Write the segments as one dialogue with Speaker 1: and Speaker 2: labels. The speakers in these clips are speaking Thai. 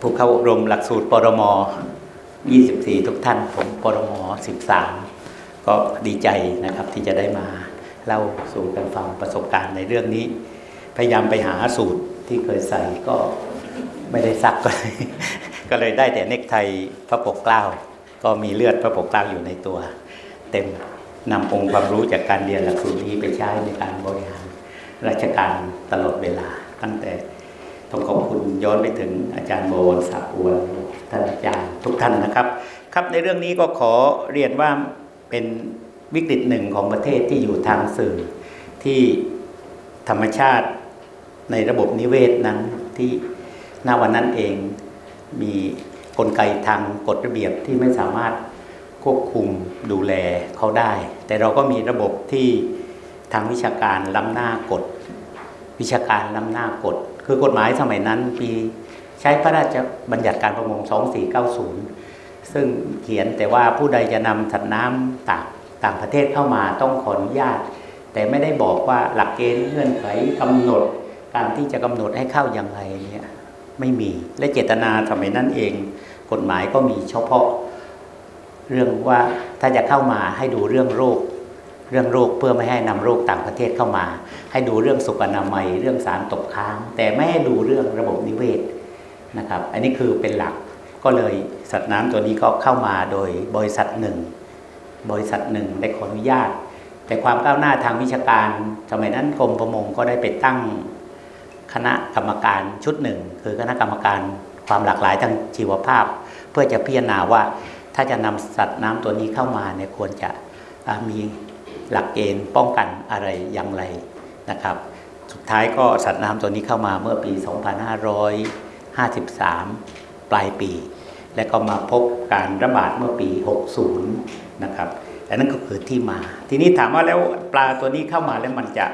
Speaker 1: ผู้เข้าอบรมหลักสูตรปรม 24 ทุกท่าน ผมปรม 13 ก็ดีใจนะครับที่จะได้มาเล่าสู่กันฟังประสบการณ์ในเรื่องนี้ พยายามไปหาสูตรที่เคยใส่ก็ไม่ได้ซักก็เลยก็เลยได้แต่เนกไทพระปกเกล้า ก็มีเลือดพระปกเกล้าอยู่ในตัว เต็มนำองค์ความรู้จากการเรียนหลักสูตรนี้ไปใช้ในการบริหารราชการตลอดเวลาตั้งแต่ ต้องขอบคุณย้อนไปถึงอาจารย์โบวรศักดิ์อวนท่านอาจารย์ทุกท่านนะครับ ครับในเรื่องนี้ก็ขอเรียนว่าเป็นวิกฤตหนึ่งของประเทศที่อยู่ทางสื่อที่ธรรมชาติในระบบนิเวศนั้นที่ณวันนั้นเองมีกลไกทางกฎระเบียบที่ไม่สามารถควบคุมดูแลเขาได้ แต่เราก็มีระบบที่ทางวิชาการล้ำหน้ากฎ วิชาการล้ำหน้ากฎ คือกฎหมายสมัยนั้นปีใช้พระราชบัญญัติการประมง 2490 ซึ่งเขียนแต่ว่าผู้ใดจะนำสัตว์น้ำต่างต่างประเทศเข้ามาต้องขออนุญาต แต่ไม่ได้บอกว่าหลักเกณฑ์เงื่อนไขกำหนด การที่จะกำหนดให้เข้าอย่างไรเนี่ยไม่มีและเจตนาสมัยนั้นเอง กฎหมายก็มีเฉพาะ เรื่องว่าถ้าจะเข้ามาให้ดูเรื่องโรค เรื่องโรคเพื่อไม่ให้นำโรคต่างประเทศเข้ามา ให้ดูเรื่องสุขอนามัย เรื่องสารตกค้าง แต่ไม่ให้ดูเรื่องระบบนิเวศนะครับ อันนี้คือเป็นหลักก็เลยสัตว์น้ำตัวนี้ก็เข้ามาโดยบริษัทหนึ่ง บริษัทหนึ่งได้ขออนุญาต แต่ความก้าวหน้าทางวิชาการ สมัยนั้นกรมประมงก็ได้ไปตั้งคณะกรรมการชุดหนึ่ง คือคณะกรรมการความหลากหลายทางชีวภาพ เพื่อจะพิจารณาว่าถ้าจะนำสัตว์น้ำตัวนี้เข้ามาเนี่ยควรจะมี หลักเกณฑ์ป้องกันอะไรอย่างไรนะครับ สุดท้ายก็สัตว์น้ำตัวนี้เข้ามาเมื่อปี 2553 ปลายปี และก็มาพบการระบาดเมื่อปี 60 นะครับและนั่นก็คือที่มา ทีนี้ถามว่าแล้วปลาตัวนี้เข้ามาแล้วมันจะ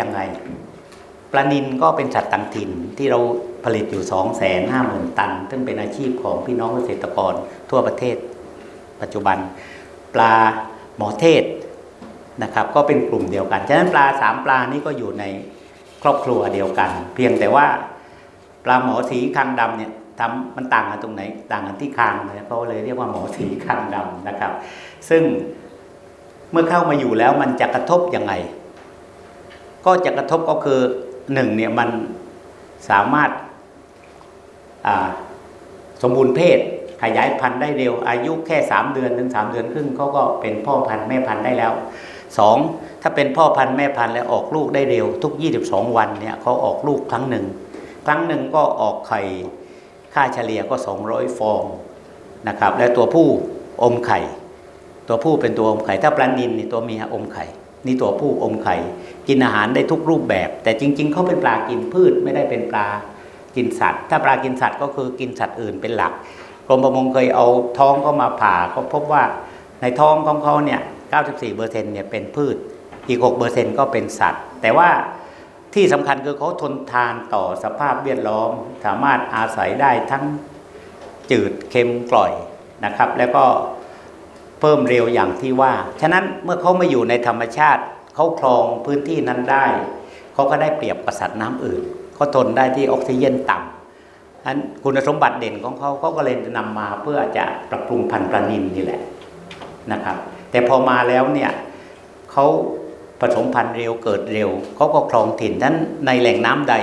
Speaker 1: ยังไงปลานินก็เป็นสัตว์ต่างถิ่นที่เราผลิตอยู่ 2 5 0 0 0 0 ตัน ซึ่งเป็นอาชีพของพี่น้องเกษตรกรทั่วประเทศ ปัจจุบัน ปลาหมอเทศ นะครับก็เป็นกลุ่มเดียวกัน ฉะนั้นปลาสามปลานี้ก็อยู่ในครอบครัวเดียวกัน เพียงแต่ว่าปลาหมอสีคางดำเนี่ยทำมันต่างกันตรงไหนต่างกันที่คางเลยเขาเลยเรียกว่าหมอสีคางดำนะครับ ซึ่งเมื่อเข้ามาอยู่แล้วมันจะกระทบยังไง ก็จะกระทบก็คือหนึ่งเนี่ยมันสามารถาสมบูรณ์เพศขยายพันธุ์ได้เร็วอายุแค่ 3 เดือนถึง3เดือนครึ่งเขาก็เป็นพ่อพันธุ์แม่พันธุ์ได้แล้ว 2. ถ้าเป็นพ่อพันธุ์แม่พันธุ์แล้วออกลูกได้เร็วทุก 22 วันเนี่ยเขาออกลูกครั้งหนึ่ง ครั้งหนึ่งก็ออกไข่ค่าเฉลี่ยก็ 200 ฟองนะครับและตัวผู้อมไข่ ตัวผู้เป็นตัวอมไข่ ถ้าปลานินนี่ตัวเมียอมไข่ นี่ตัวผู้อมไข่ กินอาหารได้ทุกรูปแบบ แต่จริง ๆเขาเป็นปลากินพืชไม่ได้เป็นปลากินสัตว์ ถ้าปลากินสัตว์ก็คือกินสัตว์อื่นเป็นหลักกรมประมงเคยเอาท้องเข้ามาผ่าก็พบว่าในท้องของเขาเนี่ย 94%เนี่ยเป็นพืชอีก 6%ก็เป็นสัตว์ แต่ว่าที่สำคัญคือเขาทนทานต่อสภาพแวดล้อม สามารถอาศัยได้ทั้งจืดเค็มกร่อยนะครับ แล้วก็เพิ่มเร็วอย่างที่ว่า ฉะนั้นเมื่อเขามาอยู่ในธรรมชาติเขาครองพื้นที่นั้นได้ เขาก็ได้เปรียบกับสัตว์น้ำอื่นเขาทนได้ที่ออกซิเจนต่ำอันคุณสมบัติเด่นของเขาเขาก็เลยนำมาเพื่อจะปรับปรุงพันธุ์ปลานินนี่แหละนะครับ แต่พอมาแล้วเนี่ยเขาผสมพันธุ์เร็วเกิดเร็วเขาก็ครองถิ่นนั้นในแหล่งน้ำใด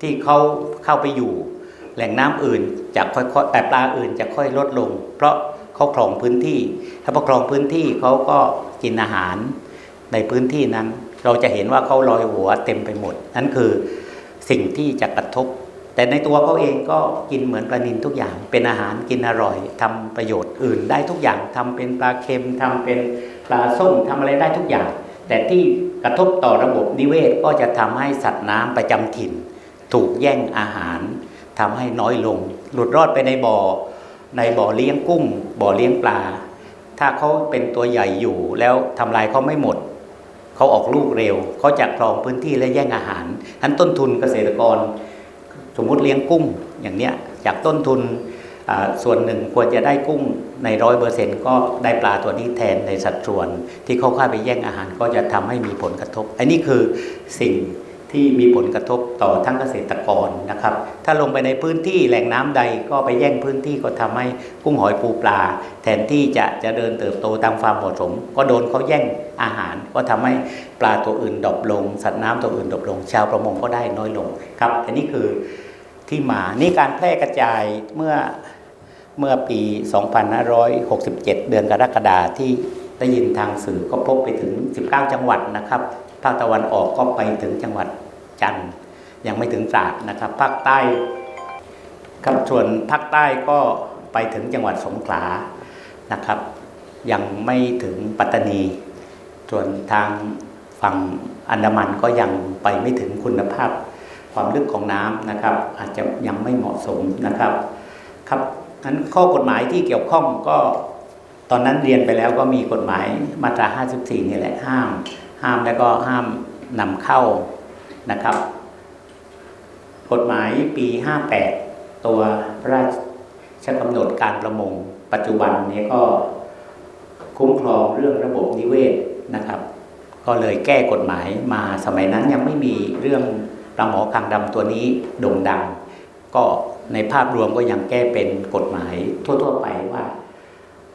Speaker 1: ที่เขาเข้าไปอยู่ แหล่งน้ำอื่นจะค่อยๆแต่ปลาอื่นจะค่อยลดลง เพราะเขาครองพื้นที่ ถ้าพอครองพื้นที่เขาก็กินอาหารในพื้นที่นั้น เราจะเห็นว่าเขาลอยหัวเต็มไปหมด นั่นคือสิ่งที่จะกระทบ แต่ในตัวเขาเองก็กินเหมือนปลานินทุกอย่าง เป็นอาหารกินอร่อยทำประโยชน์อื่นได้ทุกอย่างทำเป็นปลาเค็มทำเป็นปลาส้มทำอะไรได้ทุกอย่าง แต่ที่กระทบต่อระบบนิเวศก็จะทำให้สัตว์น้ำประจำถิ่น ถูกแย่งอาหารทำให้น้อยลง หลุดรอดไปในบ่อ ในบ่อเลี้ยงกุ้ง บ่อเลี้ยงปลา ถ้าเขาเป็นตัวใหญ่อยู่แล้วทำลายเขาไม่หมดเขาออกลูกเร็วเขาจะครองพื้นที่และแย่งอาหารทั้นต้นทุนเกษตรกร สมมุติเลี้ยงกุ้งอย่างเนี้ยจากต้นทุนส่วนหนึ่งควรจะได้กุ้งในร้อยเปอร์เซ็นต์ก็ได้ปลาตัวนี้แทนในสัดส่วน ที่เขาค่าไปแย่งอาหารก็จะทำให้มีผลกระทบ อันนี้คือสิ่ง ที่มีผลกระทบต่อทั้งเกษตรกรนะครับ ถ้าลงไปในพื้นที่แหล่งน้ำใดก็ไปแย่งพื้นที่ก็ทำให้กุ้งหอยปูปลา แทนที่จะจะเดินเติบโตตามความเหมาะสม ก็โดนเขาแย่งอาหาร ก็ทำให้ปลาตัวอื่นดรอปลง สัตว์น้ำตัวอื่นดรอปลง ชาวประมงก็ได้น้อยลงครับอันนี้คือที่มานี่การแพร่กระจายเมื่อเมื่อปี 2567 เดือนกรกฎาที่ได้ยินทางสื่อก็พบไปถึง 19 จังหวัดนะครับาคตะวันออกก็ไปถึงจังหวัดจันทร์ยังไม่ถึงตราดนะครับ ภาคใต้ครับส่วนภาคใต้ก็ไปถึงจังหวัดสงขลานะครับ ยังไม่ถึงปัตตานี ส่วนทางฝั่งอันดามันก็ยังไปไม่ถึงคุณภาพความลึกของน้ำนะครับ อาจจะยังไม่เหมาะสมนะครับครับงั้นข้อกฎหมายที่เกี่ยวข้องก็ตอนนั้นเรียนไปแล้วก็มีกฎหมายมาตรา 54 นี่แหละห้าม ห้ามแล้วก็ห้ามนำเข้านะครับ กฎหมายปี 58 ตัวพระราชกำหนดการประมง ปัจจุบันนี้ก็คุ้มครองเรื่องระบบนิเวศนะครับ ก็เลยแก้กฎหมายมาสมัยนั้นยังไม่มีเรื่องปลาหมอคางดำตัวนี้โด่งดัง ก็ในภาพรวมก็ยังแก้เป็นกฎหมายทั่ว ๆ ไปว่า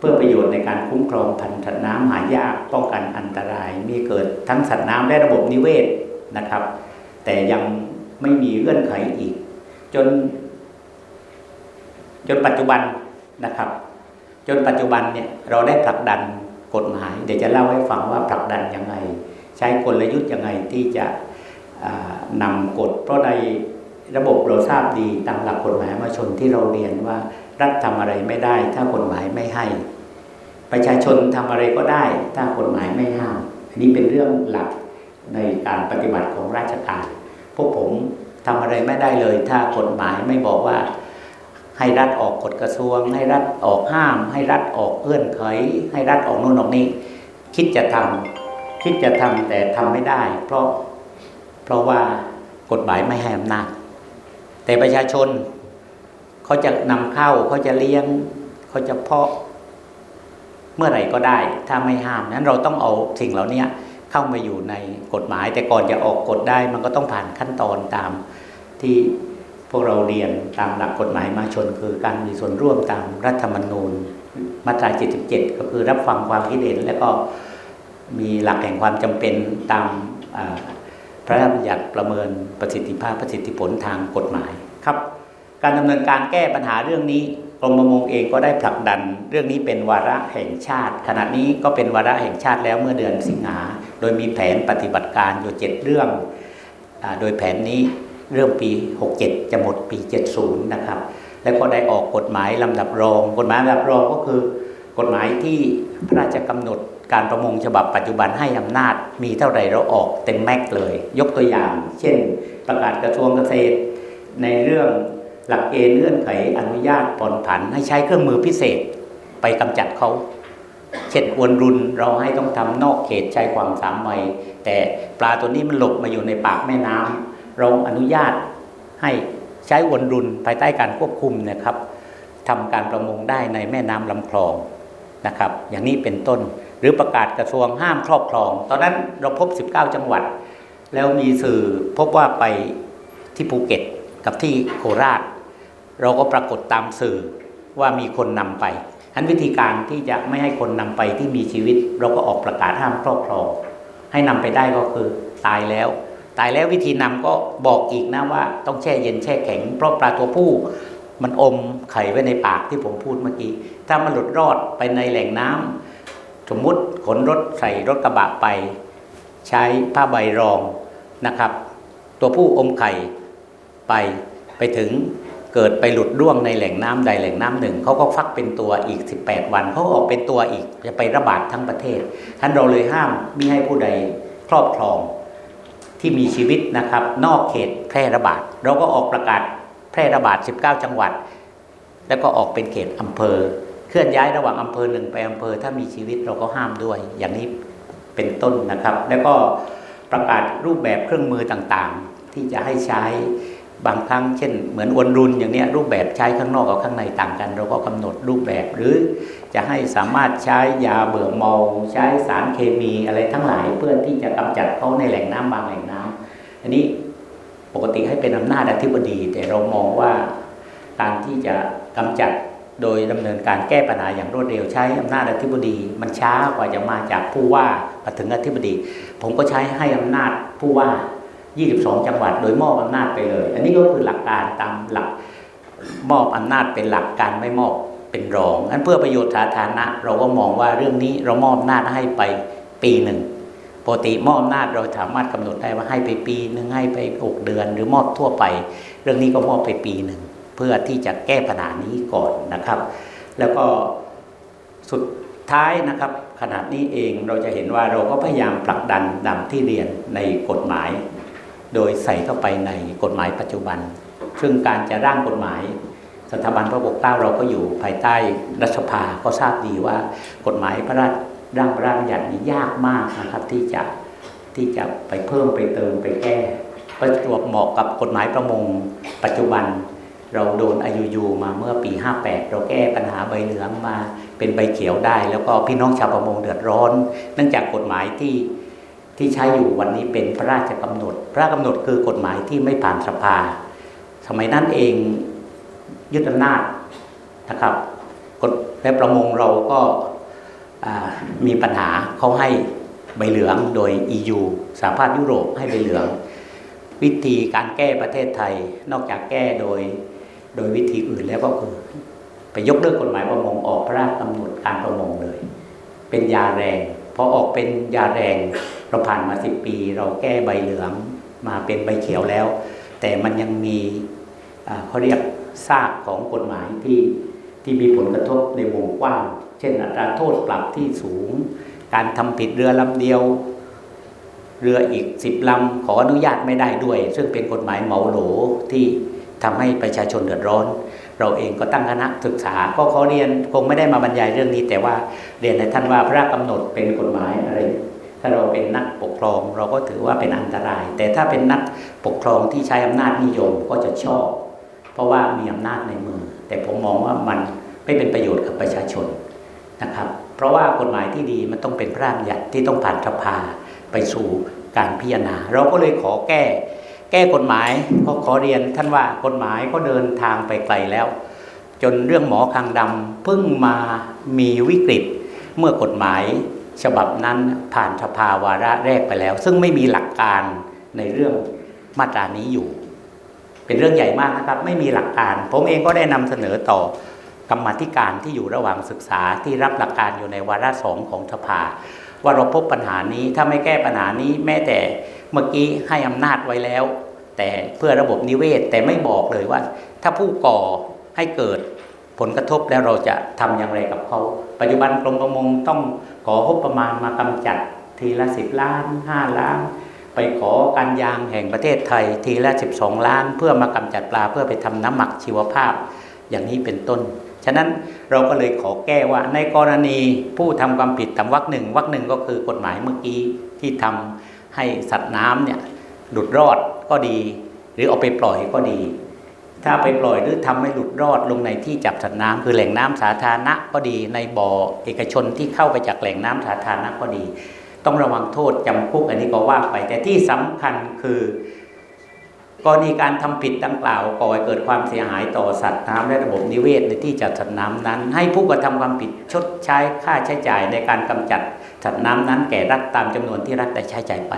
Speaker 1: เพื่อประโยชน์ในการคุ้มครองพันธุ์สัตว์น้ำหายากป้องกันอันตราย มีเกิดทั้งสัตว์น้ำและระบบนิเวศนะครับ แต่ยังไม่มีเงื่อนไขอีก จน จนปัจจุบันนะครับ จนปัจจุบันเนี่ยเราได้ผลักดันกฎหมาย เดี๋ยวจะเล่าให้ฟังว่าผลักดันยังไง ใช้กลยุทธ์ยังไงที่จะอ่านำกฎเพราะในระบบเราทราบดีตามหลักกฎหมายมาชนที่เราเรียนว่า รัฐทำอะไรไม่ได้ ถ้ากฎหมายไม่ให้ ประชาชนทำอะไรก็ได้ ถ้ากฎหมายไม่ห้ามอันนี้เป็นเรื่องหลักในการปฏิบัติของราชการ พวกผมทำอะไรไม่ได้เลย ถ้ากฎหมายไม่บอกว่า ให้รัฐออกกฎกระทรวง ให้รัฐออกห้าม ให้รัฐออกเอื้อนไขให้รัฐออกโน่นออกนี้ คิดจะทำคิดจะทำแต่ทำไม่ได้ เพราะเพราะว่ากฎหมายไม่ให้อำนาจแต่ประชาชน เขาจะนำเข้าเขาจะเลี้ยงเขาจะเพาะเมื่อไหร่ก็ได้ ถ้าไม่ห้ามนั้นเราต้องเอาสิ่งเหล่านี้เข้ามาอยู่ในกฎหมาย แต่ก่อนจะออกกฎได้ มันก็ต้องผ่านขั้นตอนตามที่พวกเราเรียนตามหลักกฎหมายมาชน คือการมีส่วนร่วมตามรัฐธรรมนูญ มาตรา 77 ก็คือรับฟังความคิดเห็น แล้วก็มีหลักแห่งความจำเป็นตามพระราชบัญญัติประเมินประสิทธิภาพประสิทธิผลทางกฎหมายครับ การดำเนินการแก้ปัญหาเรื่องนี้กรมประมงเองก็ได้ผลักดัน เรื่องนี้เป็นวาระแห่งชาติ ขณะนี้ก็เป็นวาระแห่งชาติแล้วเมื่อเดือนสิงหาโดยมีแผนปฏิบัติการอยู่เจ็ดเรื่องอโดยแผนนี้เรื่องปี 67 จะหมดปี 70 นะครับ แล้วก็ได้ออกกฎหมายลำดับรอง กฎหมายลำดับรองก็คือกฎหมายที่พระราชกำหนดการประมงฉบับปัจจุบันให้อำนาจมีเท่าไหร่เราออกเต็มแม็กซ์เลย ยกตัวอย่าง เช่น ประกาศกระทรวงเกษตรในเรื่อง หลักเกณฑ์เงื่อนไขอนุญาตผ่อนผันให้ใช้เครื่องมือพิเศษไปกำจัดเขาเช่นอวนรุนเราให้ต้องทำนอกเขตชายฝั่งสามไมล์แต่ปลาตัวนี้มันหลบมาอยู่ในปากแม่น้ำเราอนุญาตให้ใช้อวนรุนภายใต้การควบคุมนะครับทำการประมงได้ในแม่น้ำลำคลองนะครับ อย่างนี้เป็นต้นหรือประกาศกระทรวงห้ามครอบครอง ตอนนั้นเราพบ 19 จังหวัด แล้วมีสื่อพบว่าไปที่ภูเก็ตกับที่โคราช เราก็ปรากฏตามสื่อว่ามีคนนำไปอันวิธีการที่จะไม่ให้คนนำไปที่มีชีวิต เราก็ออกประกาศห้ามครอบครอง ให้นำไปได้ก็คือตายแล้ว ตายแล้ววิธีนำก็บอกอีกนะว่า ต้องแช่เย็นแช่แข็ง เพราะปลาตัวผู้มันอมไข่ไว้ในปากที่ผมพูดเมื่อกี้ ถ้ามันหลุดรอดไปในแหล่งน้ำสมมุติขนรถใส่รถกระบะไป ใช้ผ้าใบรองนะครับ ตัวผู้อมไข่ไปไปถึง เกิดไปหลุดร่วงในแหล่งน้ำใดแหล่งน้ำหนึ่งเขาก็ฟักเป็นตัวอีก 18 วันเขาก็ออกเป็นตัวอีกจะไประบาดทั้งประเทศท่านเราเลยห้ามมิให้ผู้ใดครอบครองที่มีชีวิตนะครับ นอกเขตแพร่ระบาด เราก็ออกประกาศแพร่ระบาด 19 จังหวัด แล้วก็ออกเป็นเขตอำเภอ เคลื่อนย้ายระหว่างอำเภอหนึ่งไปอำเภอถ้ามีชีวิตเราก็ห้ามด้วย อย่างนี้เป็นต้นนะครับ แล้วก็ประกาศรูปแบบเครื่องมือต่างๆ ที่จะให้ใช้ บางครั้งเช่น เหมือนอวนรุนอย่างเนี้ยรูปแบบใช้ข้างนอกกับข้างในต่างกัน เราก็กำหนดรูปแบบหรือจะให้สามารถใช้ยาเบื่อเมาใช้สารเคมีอะไรทั้งหลายเพื่อที่จะกำจัดเขาในแหล่งน้ำบางแหล่งน้ำอันนี้ปกติให้เป็นอำนาจอธิบดี แต่เรามองว่าการที่จะกำจัดโดยดำเนินการแก้ปัญหาอย่างรวดเร็วใช้อำนาจอธิบดี มันช้ากว่าจะมาจากผู้ว่ามาถึงอธิบดี ผมก็ใช้ให้อำนาจผู้ว่า 22 จังหวัด โดยมอบอำนาจไปเลย อันนี้ก็คือหลักการตามหลักมอบอำนาจเป็นหลักการไม่มอบเป็นรองงั้นเพื่อประโยชน์สาธารณะ เราก็มองว่าเรื่องนี้เรามอบอำนาจให้ไปปีหนึ่งปกติมอบอำนาจเราสามารถกำหนดได้ว่าให้ไปปีหนึ่งให้ไปหกเดือน หรือมอบทั่วไป เรื่องนี้ก็มอบไปปีหนึ่งเพื่อที่จะแก้ปัญหานี้ก่อนนะครับ แล้วก็สุดท้ายนะครับขนาดนี้เองเราจะเห็นว่าเราก็พยายามผลักดันดังที่เรียนในกฎหมาย โดยใส่เข้าไปในกฎหมายปัจจุบัน ซึ่งการจะร่างกฎหมายสถาบันพระปกเกล้าเราก็อยู่ภายใต้รัฐสภาก็ทราบดีว่ากฎหมายพระราชร่างพระราชบัญญัตินี้ยากมากนะครับที่จะที่จะไปเพิ่มไปเติมไปแก้ประจวบเหมาะกับกฎหมายประมงปัจจุบัน เราโดนอายุยูมาเมื่อปี 58 เราแก้ปัญหาใบเหลืองมาเป็นใบเขียวได้ แล้วก็พี่น้องชาวประมงเดือดร้อน เนื่องจากกฎหมายที่ ที่ใช้อยู่วันนี้เป็นพระราชกำหนด พระราชกำหนดคือกฎหมายที่ไม่ผ่านสภา สมัยนั้นเองยึดอำนาจนะครับกฎและประมงเราก็มีปัญหาเขาให้ใบเหลืองโดย EU สหภาพยุโรปให้ใบเหลือง วิธีการแก้ประเทศไทยนอกจากแก้โดยโดยวิธีอื่นแล้วก็คือไปยกเลิกกฎหมายประมงออกพระราชกำหนดการประมงเลย เป็นยาแรงพอออกเป็นยาแรง เราผ่านมาสิบปี เราแก้ใบเหลืองมาเป็นใบเขียวแล้ว แต่มันยังมีเขาเรียกซากของกฎหมายที่ที่มีผลกระทบในวงกว้าง เช่นอัตราโทษปรับที่สูง การทำผิดเรือลำเดียว เรืออีกสิบลำขออนุญาตไม่ได้ด้วย ซึ่งเป็นกฎหมายเหมาโหลที่ทำให้ประชาชนเดือดร้อน เราเองก็ตั้งคณะศึกษา ก็ขอเรียนคงไม่ได้มาบรรยายเรื่องนี้ แต่ว่าเรียนในท่านว่าพระกำหนดเป็นกฎหมายอะไร ถ้าเราเป็นนักปกครองเราก็ถือว่าเป็นอันตราย แต่ถ้าเป็นนักปกครองที่ใช้อำนาจนิยมก็จะชอบ เพราะว่ามีอำนาจในมือ แต่ผมมองว่ามันไม่เป็นประโยชน์กับประชาชนนะครับ เพราะว่ากฎหมายที่ดีมันต้องเป็นพระราชบัญญัติที่ต้องผ่านสภาไปสู่การพิจารณา เราก็เลยขอแก้ แก้กฎหมายก็ขอเรียนท่านว่ากฎหมายก็เดินทางไปไกลแล้ว จนเรื่องหมอคางดำเพิ่งมามีวิกฤตเมื่อกฎหมาย ฉบับนั้นผ่านสภาวาระแรกไปแล้ว ซึ่งไม่มีหลักการในเรื่องมาตรานี้อยู่ เป็นเรื่องใหญ่มากนะครับ ไม่มีหลักการ ผมเองก็ได้นำเสนอต่อกรรมธิการที่อยู่ระหว่างศึกษาที่รับหลักการอยู่ในวาระสองของสภา ว่าเราพบปัญหานี้ถ้าไม่แก้ปัญหานี้แม้แต่เมื่อกี้ให้อำนาจไว้แล้ว แต่เพื่อระบบนิเวศแต่ไม่บอกเลยว่า ถ้าผู้ก่อให้เกิด ผลกระทบแล้วเราจะทำอย่างไรกับเขา ปัจจุบันกรมประมงต้องของบประมาณมากำจัด ทีละสิบล้านห้าล้าน ไปขอการยางแห่งประเทศไทย ทีละ 12 ล้าน เพื่อมากำจัดปลาเพื่อไปทำน้ำหมักชีวภาพ อย่างนี้เป็นต้น ฉะนั้นเราก็เลยขอแก้ว่าในกรณีผู้ทำความผิดตามวรรคหนึ่งวรรคหนึ่งก็คือกฎหมายเมื่อกี้ที่ทำให้สัตว์น้ำเนี่ยหลุดรอดก็ดี หรือเอาไปปล่อยก็ดี ถ้าไปปล่อยหรือทำให้หลุดรอดลงในที่จับสัตว์น้ำคือแหล่งน้ำสาธารณะก็ดีในบ่อเอกชนที่เข้าไปจากแหล่งน้ำสาธารณะก็ดี ต้องระวังโทษจำคุกอันนี้ก็ว่าไป แต่ที่สำคัญคือกรณีการทำผิดดังกล่าวก่อให้เกิดความเสียหายต่อสัตว์น้ำและระบบนิเวศในที่จัดสัตว์น้ำนั้น ให้ผู้กระทำความผิดชดใช้ค่าใช้จ่ายในการกำจัดสัตว์น้ำนั้นแก่รัฐตามจำนวนที่รัฐได้ใช้จ่ายไป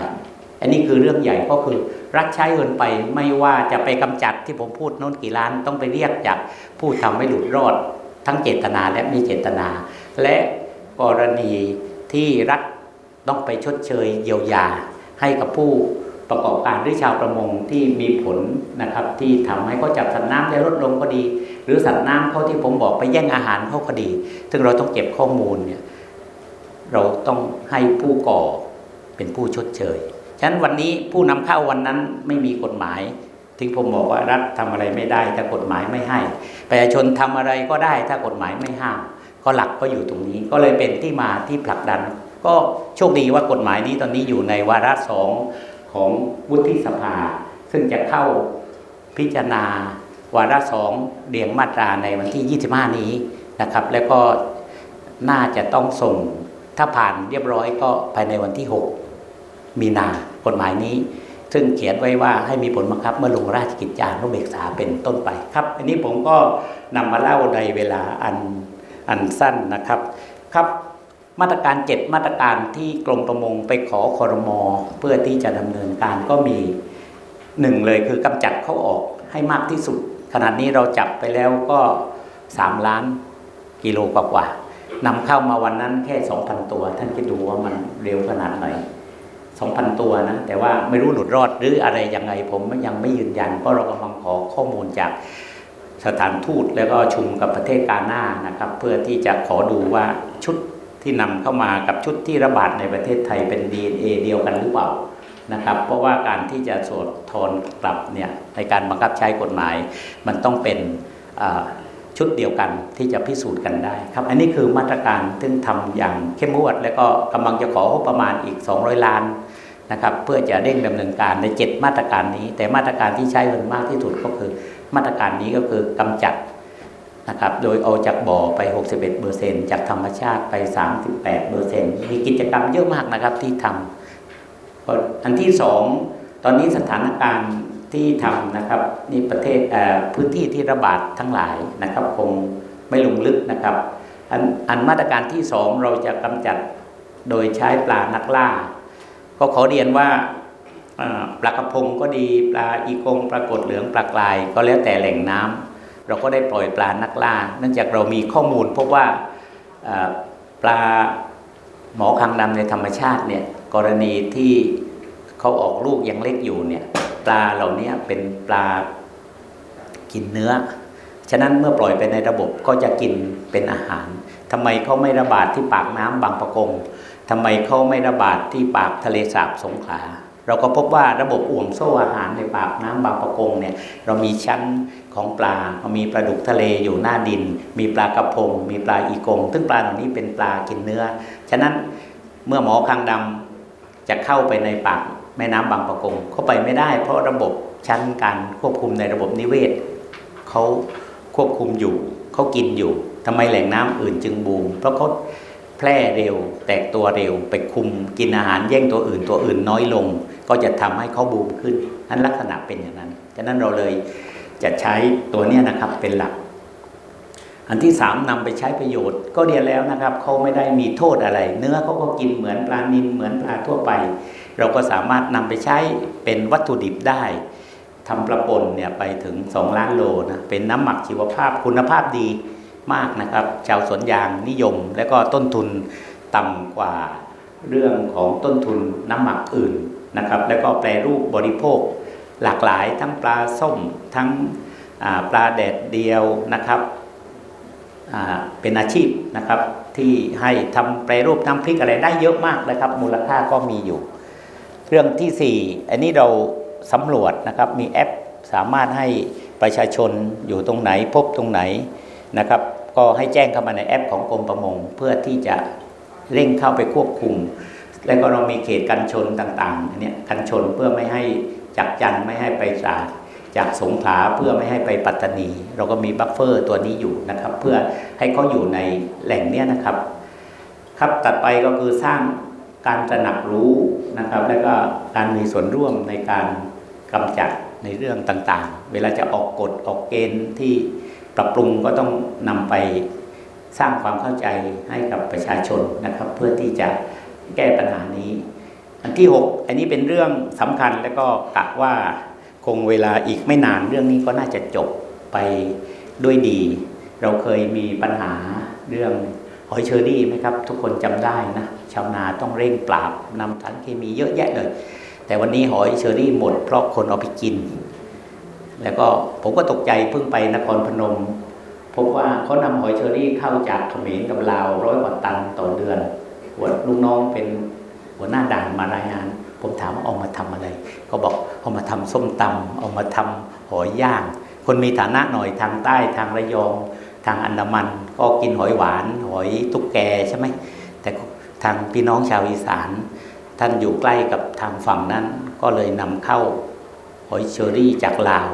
Speaker 1: อันนี้คือเรื่องใหญ่ก็คือรัฐใช้เงินไปไม่ว่าจะไปกำจัดที่ผมพูดโน้นกี่ล้านต้องไปเรียกจากผู้ทำให้หลุดรอด ทั้งเจตนาและไม่เจตนา และกรณีที่รัฐต้องไปชดเชยเยียวยา ให้กับผู้ประกอบการหรือชาวประมงที่มีผลนะครับที่ทำให้เขาจับสัตว์น้ำได้ลดลงก็ดี หรือสัตว์น้ำเขาที่ผมบอกไปแย่งอาหารเขาก็ดีซึ่งเราต้องเก็บข้อมูลเนี่ยเราต้องให้ผู้ก่อเป็นผู้ชดเชย ฉะนั้นวันนี้ผู้นำเข้าวันนั้นไม่มีกฎหมายที่ผมบอกว่ารัฐทำอะไรไม่ได้ถ้ากฎหมายไม่ให้ประชาชนทำอะไรก็ได้ถ้ากฎหมายไม่ห้ามก็หลักก็อยู่ตรงนี้ก็เลยเป็นที่มาที่ผลักดัน ก็โชคดีว่ากฎหมายนี้ตอนนี้อยู่ในวาระสองของวุฒิสภา ซึ่งจะเข้าพิจารณาวาระสองเรียงมาตราในวันที่ 25 นี้นะครับ แล้วก็น่าจะต้องส่งถ้าผ่านเรียบร้อยก็ภายในวันที่ 6 มีนา กฎหมายนี้ ซึ่งเขียนไว้ว่าให้มีผลบังคับเมื่อลงราชกิจจานุเบกษาเป็นต้นไปครับ อันนี้ผมก็นำมาเล่าในเวลาอันอันสั้นนะครับครับมาตรการ 7 มาตรการที่กรมประมงไปขอคอรมอเพื่อที่จะดำเนินการก็มีหนึ่งเลยคือกำจัดเข้าออกให้มากที่สุด ขนาดนี้เราจับไปแล้วก็ 3 ล้านกิโลกว่าๆนำเข้ามาวันนั้นแค่ 2,000 ตัว ท่านคิดดูว่ามันเร็วขนาดไหน 2,000ตัวนะ แต่ว่าไม่รู้หลุดรอดหรืออะไรยังไงผมยังไม่ยืนยัน เพราะเรากำลังขอข้อมูลจากสถานทูตแล้วก็ชุมกับประเทศกาหน้านะครับ เพื่อที่จะขอดูว่าชุดที่นำเข้ามากับชุดที่ระบาดในประเทศไทยเป็น DNA เดียวกันหรือเปล่านะครับ เพราะว่าการที่จะสวดทอนกลับเนี่ยในการบังคับใช้กฎหมาย มันต้องเป็นชุดเดียวกันที่จะพิสูจน์กันได้ครับ อันนี้คือมาตรการซึ่งทำอย่างเข้มงวด แล้วก็กำลังจะขอประมาณอีก 200 ล้าน นะครับ เพื่อจะเร่งดำเนินการใน 7 มาตรการนี้ แต่มาตรการที่ใช้เงินมากที่สุดก็คือ มาตรการนี้ก็คือกำจัดนะครับ โดยเอาจากบ่อไป 61เปอร์เซ็นจากธรรมชาติไป 38เปอร์เซ็นมีกิจกรรมเยอะมากนะครับที่ทำอันที่สองตอนนี้สถานการณ์ที่ทำนะครับนี่ประเทศเพื้นที่ที่ระบาดทั้งหลายนะครับคงไม่ลงลึกนะครับอันอันมาตรการที่สองเราจะกำจัดโดยใช้ปลานักล่า ก็ขอเรียนว่าปลากระพงก็ดีปลาอีกงปลากดเหลืองปลากลาย ก็แล้วแต่แหล่งน้ำเราก็ได้ปล่อยปลานักล่าเนื่องจากเรามีข้อมูลพบว่าอ่าปลาหมอคางดำในธรรมชาติเนี่ยกรณีที่เขาออกลูกยังเล็กอยู่เนี่ยปลาเหล่านี้เป็นปลากินเนื้อ ฉะนั้นเมื่อปล่อยไปในระบบก็จะกินเป็นอาหารทำไมเขาไม่ระบาดที่ปากน้ำบางประกง ทำไมเขาไม่ระบาดที่ปากทะเลสาบสงขลาเราก็พบว่าระบบอ่วงโซ่อาหารในปากน้ำบางประกงเนี่ยเรามีชั้นของปลาเรามีปลาดุกทะเลอยู่หน้าดิน มีปลากระพง มีปลาอีกงซึ่งปลาเหล่านี้เป็นปลากินเนื้อ ฉะนั้นเมื่อหมอคางดำจะเข้าไปในปากแม่น้ำบางประกงเข้าไปไม่ได้ เพราะระบบชั้นการควบคุมในระบบนิเวศเขาควบคุมอยู่เขากินอยู่ทำไมแหล่งน้ำอื่นจึงบูม เพราะเขา แพร่เร็ว แตกตัวเร็ว ไปคุมกินอาหารแย่งตัวอื่น ตัวอื่นน้อยลง ก็จะทำให้เขาบูมขึ้นนั้นลักษณะเป็นอย่างนั้นฉะนั้นเราเลยจะใช้ตัวนี้นะครับเป็นหลัก อันที่สามนำไปใช้ประโยชน์ ก็เรียนแล้วนะครับเขาไม่ได้มีโทษอะไร เนื้อเขาก็กินเหมือนปลานิลเหมือนปลาทั่วไป เราก็สามารถนำไปใช้เป็นวัตถุดิบได้ทำประปนเนี่ยไปถึง 2 ล้านโลนะเป็นน้ำหมักชีวภาพคุณภาพดี มากนะครับ ชาวสวนยางนิยม และก็ต้นทุนต่ำกว่าเรื่องของต้นทุนน้ำหมักอื่นนะครับ แล้วก็แปรรูปบริโภคหลากหลายทั้งปลาส้มทั้งปลาแดดเดียวนะครับเป็นอาชีพนะครับที่ให้ทำแปรรูปน้ำพริกอะไรได้เยอะมากนะครับ มูลค่าก็มีอยู่ เรื่องที่ 4 อันนี้เราสำรวจนะครับมีแอปสามารถให้ประชาชนอยู่ตรงไหนพบตรงไหน นะครับ ก็ให้แจ้งเข้ามาในแอปของกรมประมง เพื่อที่จะเร่งเข้าไปควบคุม แล้วก็เรามีเขตกันชนต่างๆนเนี้ยกันชนเพื่อไม่ให้จากจันไม่ให้ไปตราดจากสงขลาเพื่อไม่ให้ไปปัตตานี เราก็มีบัฟเฟอร์ตัวนี้อยู่นะครับ เพื่อให้เขาอยู่ในแหล่งเนี้ยนะครับ ครับตัดไปก็คือสร้างการตระหนักรู้นะครับ แล้วก็การมีส่วนร่วมในการกำจัดในเรื่องต่างๆ เวลาจะออกกฎออกเกณฑ์ที่ ปรับปรุงก็ต้องนำไปสร้างความเข้าใจให้กับประชาชนนะครับ เพื่อที่จะแก้ปัญหานี้ อันที่ 6 อันนี้เป็นเรื่องสำคัญแล้วก็กะว่าคงเวลาอีกไม่นานเรื่องนี้ก็น่าจะจบไปด้วยดี เราเคยมีปัญหาเรื่องหอยเชอรี่ไหมครับ ทุกคนจำได้นะชาวนาต้องเร่งปราบนำสารเคมีเยอะแยะเลย แต่วันนี้หอยเชอรี่หมดเพราะคนเอาไปกิน แล้วก็ผมก็ตกใจเพิ่งไปนครพนมพบว่าเขานำหอยเชอรี่เข้าจากเขมรกับลาวร้อยกว่าตันต่อเดือนหัวลูกน้องเป็นหัวหน้าด่านมารายงาน ผมถามว่าเอามาทำอะไรเขาบอกเอามาทำส้มตำเอามาทำหอยย่าง คนมีฐานะหน่อยทางใต้ทางระยอง ทางอันดามัน ก็กินหอยหวาน หอยตุ๊กแกใช่ไหมแต่ทางพี่น้องชาวอีสาน ท่านอยู่ใกล้กับทางฝั่งนั้นก็เลยนำเข้า หอยเชอรี่จากลาว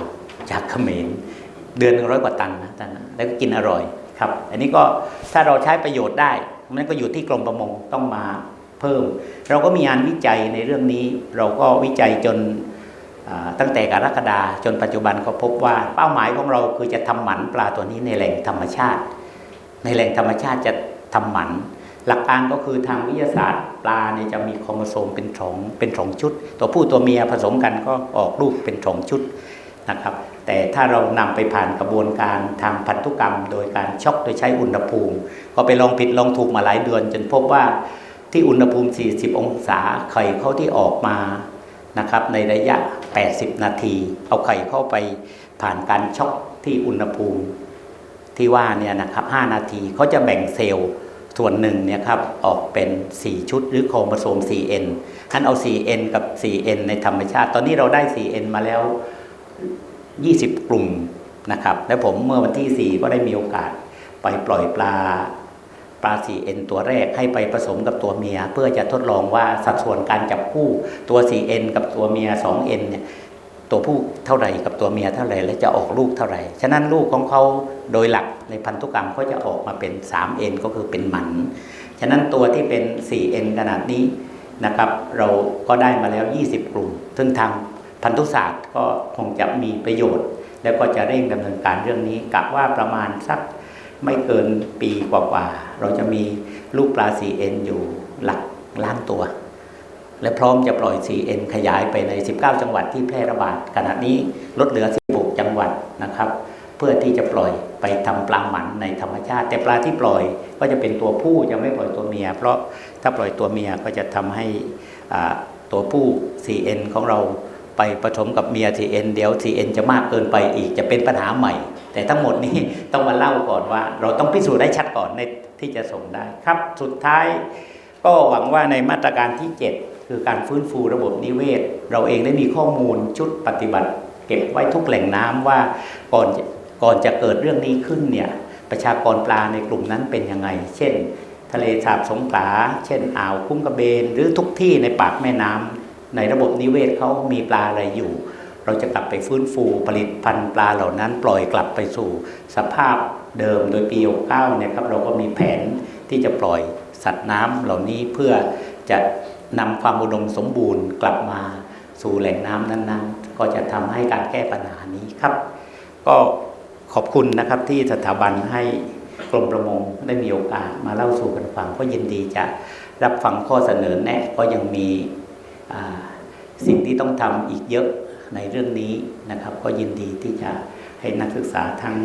Speaker 1: จากเขมรเดือนหนึ่งร้อยกว่าตันนะท่านนะแล้วก็กินอร่อยครับ อันนี้ก็ถ้าเราใช้ประโยชน์ได้มันก็อยู่ที่กรมประมงต้องมาเพิ่ม เราก็มีงานวิจัยในเรื่องนี้ เราก็วิจัยจนตั้งแต่กรกฎาจนปัจจุบันก็พบว่าเป้าหมายของเราคือจะทำหมันปลาตัวนี้ในแหล่งธรรมชาติ ในแหล่งธรรมชาติจะทำหมัน หลักการก็คือทางวิทยาศาสตร์ปลาเนี่ยจะมีโครโมโซมเป็นสองเป็นสองชุด ตัวผู้ตัวเมียผสมกันก็ออกลูกเป็นสองชุดนะครับ แต่ถ้าเรานำไปผ่านกระบวนการทางพันธุกรรม โดยการช็อกโดยใช้อุณหภูมิ ก็ไปลองผิดลองถูกมาหลายเดือน จนพบว่าที่อุณหภูมิ 40 องศาไข่เขาที่ออกมานะครับในระยะ 80 นาที เอาไข่เข้าไปผ่านการช็อกที่อุณหภูมิที่ว่าเนี่ยนะครับ 5 นาทีเขาจะแบ่งเซลล์ ส่วนหนึ่งเนี่ยครับออกเป็น 4 ชุดหรือโครโมโซม 4n ท่านเอา 4n กับ 4n ในธรรมชาติ ตอนนี้เราได้ 4n มาแล้ว 20 กลุ่มนะครับ และผมเมื่อวันที่ 4 ก็ได้มีโอกาสไปปล่อยปลาปลา 4n ตัวแรกให้ไปผสมกับตัวเมีย เพื่อจะทดลองว่าสัดส่วนการจับคู่ตัว 4n กับตัวเมีย 2n เนี่ย ตัวผู้เท่าไหร่กับตัวเมียเท่าไหร่และจะออกลูกเท่าไหร่ ฉะนั้นลูกของเขาโดยหลักในพันธุกรรมก็จะออกมาเป็น 3n ก็คือเป็นหมัน ฉะนั้นตัวที่เป็น 4n ขนาดนี้นะครับเราก็ได้มาแล้ว 20 กลุ่ม ซึ่งทางพันธุศาสตร์ก็คงจะมีประโยชน์ แล้วก็จะเร่งดำเนินการเรื่องนี้กะว่าประมาณสักไม่เกินปีกว่าๆเราจะมีลูกปลา 4n อยู่หลักล้านตัว และพร้อมจะปล่อย 4N ขยายไปใน 19 จังหวัดที่แพร่ระบาดขณะนี้ลดเหลือ 16 จังหวัดนะครับ เพื่อที่จะปล่อยไปทำปลาหมันในธรรมชาติ แต่ปลาที่ปล่อยก็จะเป็นตัวผู้จะไม่ปล่อยตัวเมีย เพราะถ้าปล่อยตัวเมียก็จะทำให้ตัวผู้ 4N ของเราไปผสมกับเมีย 4N เดี๋ยว 4N จะมากเกินไปอีกจะเป็นปัญหาใหม่ แต่ทั้งหมดนี้ต้องมาเล่าก่อนว่า เราต้องพิสูจน์ได้ชัดก่อนในที่จะส่งได้ครับ สุดท้ายก็หวังว่าในมาตรการที่ 7 คือการฟื้นฟูระบบนิเวศ เราเองได้มีข้อมูลชุดปฏิบัติ เก็บไว้ทุกแหล่งน้ำว่าก่อนก่อนจะเกิดเรื่องนี้ขึ้นเนี่ยประชากรปลาในกลุ่มนั้นเป็นยังไง เช่น ทะเลสาบสงขลาเช่นอ่าวคุ้งกระเบน หรือทุกที่ในปากแม่น้ำในระบบนิเวศเขามีปลาอะไรอยู่ เราจะกลับไปฟื้นฟูผลิตพันธุ์ปลาเหล่านั้น ปล่อยกลับไปสู่สภาพเดิมโดยปี69เนี่ยครับเราก็มีแผนที่จะปล่อยสัตว์น้ำเหล่านี้เพื่อจะ นำความอุดมสมบูรณ์กลับมาสู่แหล่งน้ำนั้นๆ ก็จะทำให้การแก้ปัญหานี้ครับ ก็ขอบคุณนะครับที่สถาบันให้กรมประมงได้มีโอกาสมาเล่าสู่กันฟังก็ยินดีจะรับฟังข้อเสนอแนะก็ยังมีสิ่งที่ต้องทำอีกเยอะในเรื่องนี้นะครับ ก็ยินดีที่จะให้นักศึกษาทั้ง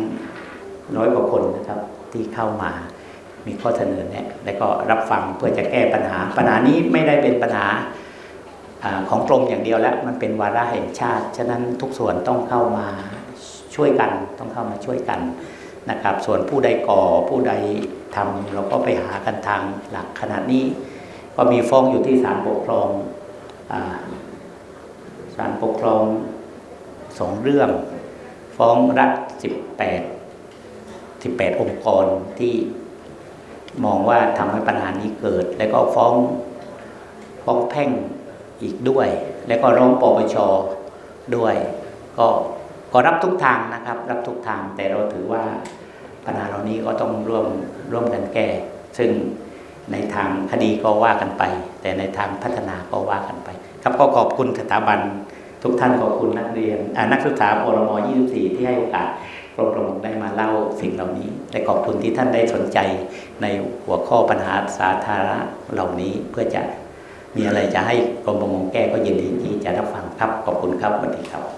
Speaker 1: ร้อยกว่าคนนะครับที่เข้ามา มีข้อเสนอแนะและก็รับฟังเพื่อจะแก้ปัญหา ปัญหานี้ไม่ได้เป็นปัญหาอของกรมอย่างเดียวแล้วมันเป็นวาระแห่งชาติ ฉะนั้นทุกส่วนต้องเข้ามาช่วยกัน ต้องเข้ามาช่วยกันนะครับ ส่วนผู้ใดก่อผู้ใดทำเราก็ไปหากันทางหลักขณะนี้ ก็มีฟ้องอยู่ที่ศาลปกครองศาลปกครองสองเรื่อง ฟ้องรัฐ 18 18 องค์กรที่ มองว่าทำให้ปัญหานี้เกิด แล้วก็ฟ้องฟ้องแพ่งอีกด้วย แล้วก็ร้องปปชด้วย ก็ก็รับทุกทางนะครับ รับทุกทางแต่เราถือว่าปัญหาเหล่านี้ก็ต้องร่วมร่วมกันแก้ ซึ่งในทางคดีก็ว่ากันไป แต่ในทางพัฒนาก็ว่ากันไป ครับก็ขอบคุณสถาบันทุกท่านขอบคุณนักเรียนนักศึกษาปรม 24 ที่ให้โอกาส กรมประมงได้มาเล่าสิ่งเหล่านี้ แต่ขอบคุณที่ท่านได้สนใจในหัวข้อปัญหาสาธารณะเหล่านี้เพื่อจะมีอะไรจะให้กรมประมงแก้ก็ยินดีที่จะรับฟังครับขอบคุณครับสวัสดีครับ